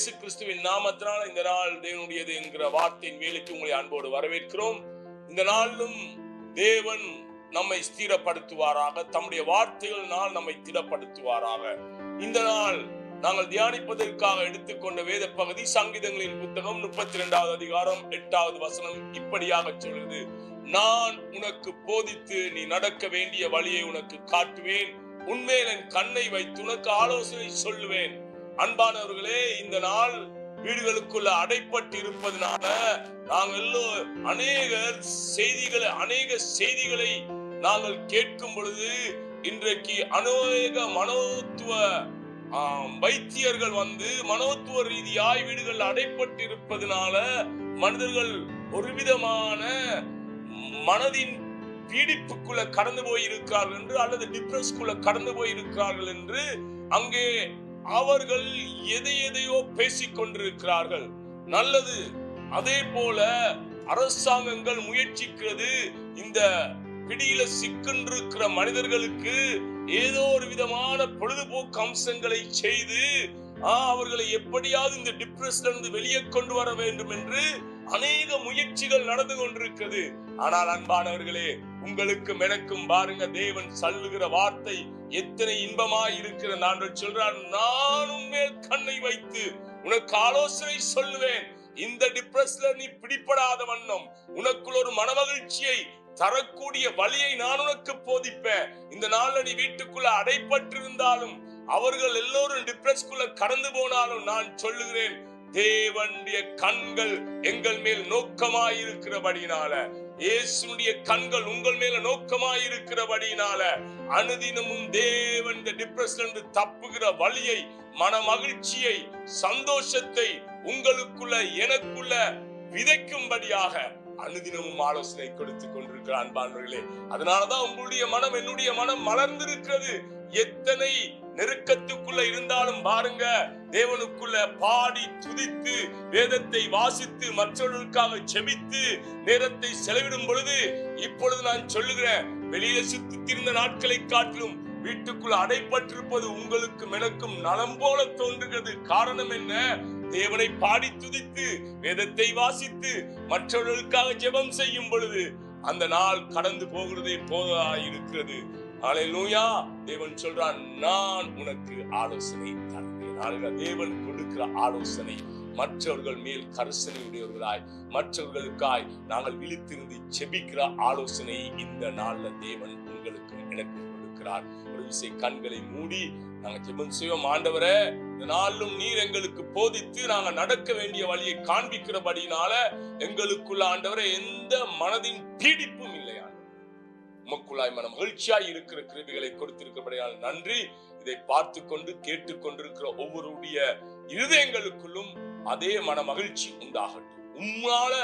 இயேசு கிறிஸ்துவின் நாமத்தினால் இந்த நாள் தேவனுடையது என்கிற வார்த்தையின் வேலைக்கு உங்களை அன்போடு வரவேற்கிறோம். இந்த நாளிலும் தேவன் நம்மை ஸ்திரப்படுத்துவாராக தம்முடைய வார்த்தைகளினால் நம்மை திடப்படுத்துவாராக. இந்த நாள் நாங்கள் தியானிப்பதற்காக எடுத்துக்கொண்ட வேத பகுதி சங்கீதங்களின் புத்தகம் முப்பத்தி இரண்டாவது அதிகாரம் எட்டாவது வசனம் இப்படியாக சொல்லுது. நான் உனக்கு போதித்து நீ நடக்க வேண்டிய வழியை உனக்கு காட்டுவேன். உன்மேல் என் கண்ணை வைத்து உனக்கு ஆலோசனை சொல்லுவேன். அன்பானவர்களே இந்த நாள் வீடுகளுக்குள்ள அடைப்பட்டு இருப்பதனால நாங்கள் எல்லோரும் அநேக செய்திகளை அநேக செய்திகளை நாங்கள் கேட்கும் பொழுது இன்றைக்கு அநேக மனோத்துவ வைத்தியர்கள் வந்து மனோத்துவ ரீதியாய் வீடுகள் அடைப்பட்டு இருப்பதனால மனிதர்கள் ஒரு விதமான மனதின் பீடிப்புக்குள்ள கடந்து போயிருக்கிறார்கள் என்று அல்லது டிப்ரெஸ்க்குள்ள கடந்து போயிருக்கிறார்கள் என்று அங்கே அவர்கள் எதை எதையோ பேசிக் கொண்டிருக்கிறார்கள். நல்லது. அதே போல அரசாங்கங்கள் முயற்சிக்கிறது. இந்த பிடியில சிக்கின்றிருக்கிற மனிதர்களுக்கு ஏதோ ஒரு விதமான பொழுதுபோக்கு அம்சங்களை செய்து அவர்களை எப்படியாவது இந்த டிப்ரெஸ்ல இருந்து வெளியே கொண்டு வர வேண்டும் என்று அநேக முயற்சிகள் நடந்து கொண்டிருக்கிறது. ஆனால் அன்பானவர்களே உங்களுக்கும் எனக்கும் பாருங்க தேவன் சொல்லுகிற வார்த்தை எத்தனை இன்பமாய் இருக்கிற நான் சொல்றான் நான் உன்மேல் கண்ணை வைத்து உனக்கு ஆலோசனை சொல்லுவேன். இந்த டிப்ரெஸ்ல நீ பிடிப்படாத வண்ணம் உனக்குள் ஒரு மனமகிழ்ச்சியை தரக்கூடிய வழியை நான் உனக்கு போதிப்பேன். இந்த நாள்ல நீ வீட்டுக்குள்ள அடைப்பட்டிருந்தாலும் அவர்கள் எல்லோரும் டிப்ரெஸ்க்குள்ள கடந்து போனாலும் நான் சொல்லுகிறேன் தேவனுடைய கண்கள் எங்கள் மேல் நோக்கமாயிருக்கிறபடினால இயேசுடைய கண்கள் உங்கள் மேல நோக்கமாயிருக்கிறபடினால அனுதினமும் தேவன் இந்த டிப்ரெஸ்ல தப்புகிற வழியை மன மகிழ்ச்சியை சந்தோஷத்தை உங்களுக்குள்ள எனக்குள்ள விதைக்கும்படியாக அனுதினமும் ஆலோசனை கொடுத்து கொண்டிருக்கிற அன்பானவர்களே. அதனாலதான் உங்களுடைய மனம் என்னுடைய மனம் மலர்ந்திருக்கிறது. எத்தனை நெருக்கத்துக்குள்ள இருந்தாலும் பாருங்க தேவனுக்குள்ள பாடி துதித்து வேதத்தை வாசித்து மற்றவர்களுக்காக செபித்து நேரத்தை செலவிடும் பொழுது இப்பொழுது நான் சொல்லுகிறேன் வெளியே சுத்தி திரிந்த நாட்களை காட்டிலும் வீட்டுக்குள் அடைப்பட்டிருப்பது உங்களுக்கும் எனக்கும் நலம் போல தோன்றுகிறது. காரணம் என்ன? தேவனை பாடி துதித்து வேதத்தை வாசித்து மற்றவர்களுக்காக ஜெபம் செய்யும் பொழுது அந்த நாள் கடந்து போகிறதே போதா இருக்கிறது ஹalleluya. தேவன் சொல்றான் நான் உனக்கு ஆலோசனை தருவேன். தேவன் கொடுக்கிற ஆலோசனை. மற்றவர்கள் மேல் கரிசனை உடையவர்களாய் மற்றவர்களுக்காய் நாங்கள் விழித்திருந்து செபிக்கிற ஆலோசனை இந்த நாள்ல தேவன் உங்களுக்கு எனக்கு கொடுக்கிறார். ஒரு விசை கண்களை மூடி நாங்க ஜெபம் செய்வோம் ஆண்டவரே இந்த நீர் எங்களுக்கு போதித்து நாங்க நடக்க வேண்டிய வழியை காண்பிக்கிறபடினால எங்களுக்குள்ள ஆண்டவரே எந்த மனதின் பீடிப்பும் இல்லையா உமக்குள்ளாய் மன மகிழ்ச்சியாய் இருக்கிற கிருபிகளை கொடுத்திருக்கிறபடியால் நன்றி. இதை பார்த்து கொண்டு கேட்டுக்கொண்டிருக்கிற ஒவ்வொருடைய இருதயங்களுக்குள்ளும் அதே மன மகிழ்ச்சி உண்டாகட்டும். உம்மால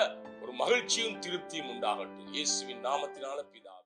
ஒரு மகிழ்ச்சியும் திருப்தியும் உண்டாகட்டும். இயேசுவின் நாமத்தினால பிதாவே.